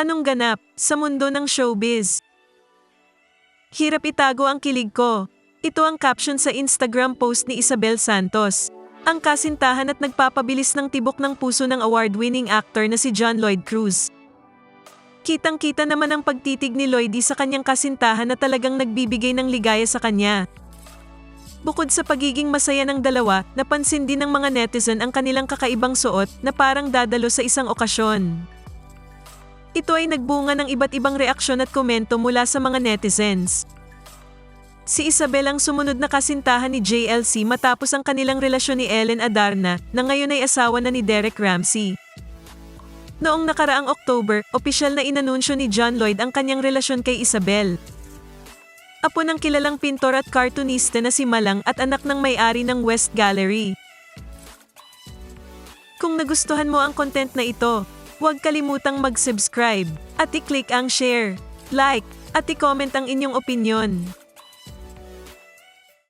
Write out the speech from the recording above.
Anong ganap sa mundo ng showbiz? Hirap itago ang kilig ko. Ito ang caption sa Instagram post ni Isabel Santos. Ang kasintahan at nagpapabilis ng tibok ng puso ng award-winning actor na si John Lloyd Cruz. Kitang-kita naman ang pagtitig ni Lloydie sa kanyang kasintahan na talagang nagbibigay ng ligaya sa kanya. Bukod sa pagiging masaya ng dalawa, napansin din ng mga netizen ang kanilang kakaibang suot na parang dadalo sa isang okasyon. Ito ay nagbunga ng iba't ibang reaksyon at komento mula sa mga netizens. Si Isabel ang sumunod na kasintahan ni JLC matapos ang kanilang relasyon ni Ellen Adarna na ngayon ay asawa na ni Derek Ramsey. Noong nakaraang October, opisyal na inanunsyo ni John Lloyd ang kanyang relasyon kay Isabel. Apo ng kilalang pintor at cartoonista na si Malang at anak ng may-ari ng West Gallery. Kung nagustuhan mo ang content na ito, huwag kalimutang mag-subscribe at i-click ang share, like, at i-comment ang inyong opinion.